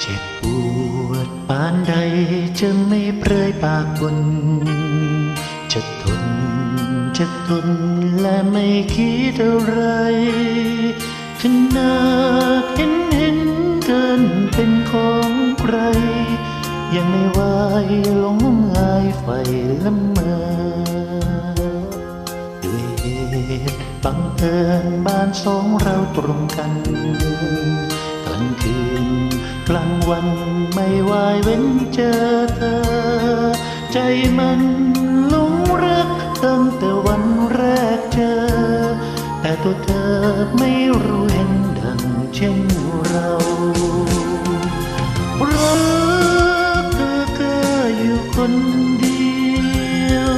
เจ็บปานใดจะไม่เปรยปากบนจะทนจะทนและไม่คิดอะไรขนาดเห็นเห็นเกินเป็นของใคร ยังไม่ไหวหลงงายไฟละเมอด้วยเหตุบังเอิญบ้านสองเราตรงกัน กลางคืน กลางวันไม่วายเว้นเจอเธอ ใจมันหลงรักตั้งแต่วันแรกเจอ แต่ตัวเธอไม่รู้เห็นดังเช่นเรารักเธอเก็อยู่คนเดียว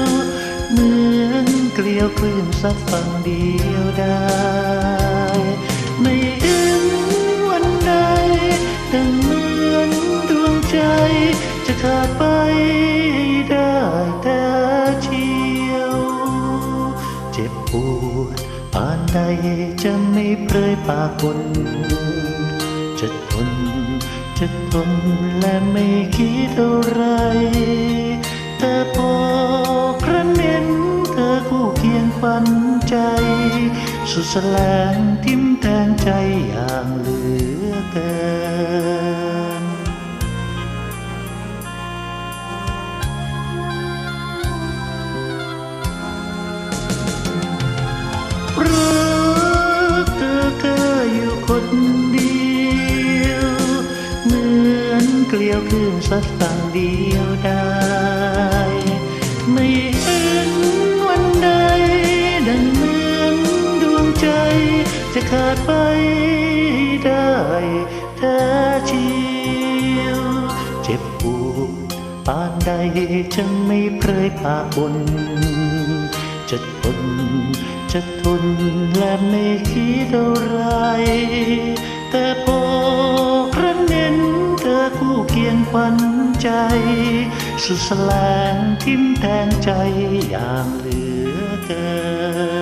เหมือนเกลียวคลื่นซัดฝั่งเดียวได้ จะขาไปได้แต่เชียว เจ็บปวดปานใดจะไม่เปรยปากบนจะทน จะทนและไม่คิดอะไร แต่พอครั้นเห็นเธอคู่เคียงฝันใจ สุดแสลงทิมแทงใจอย่างเหลือเกิน ยวคลื่นสัดฝั่งเดียวได้ ไม่เห็นวันใด ดังเหมือนดวงใจ จะขาดไปได้แท้เชียวเจ็บปวดปานใดจะไม่เปรยปาบนจะทนจะทนและไม่คิดอะไร คู่เคียงฝันใจ สุดแสลงทิมแทงใจอย่างเหลือเกิน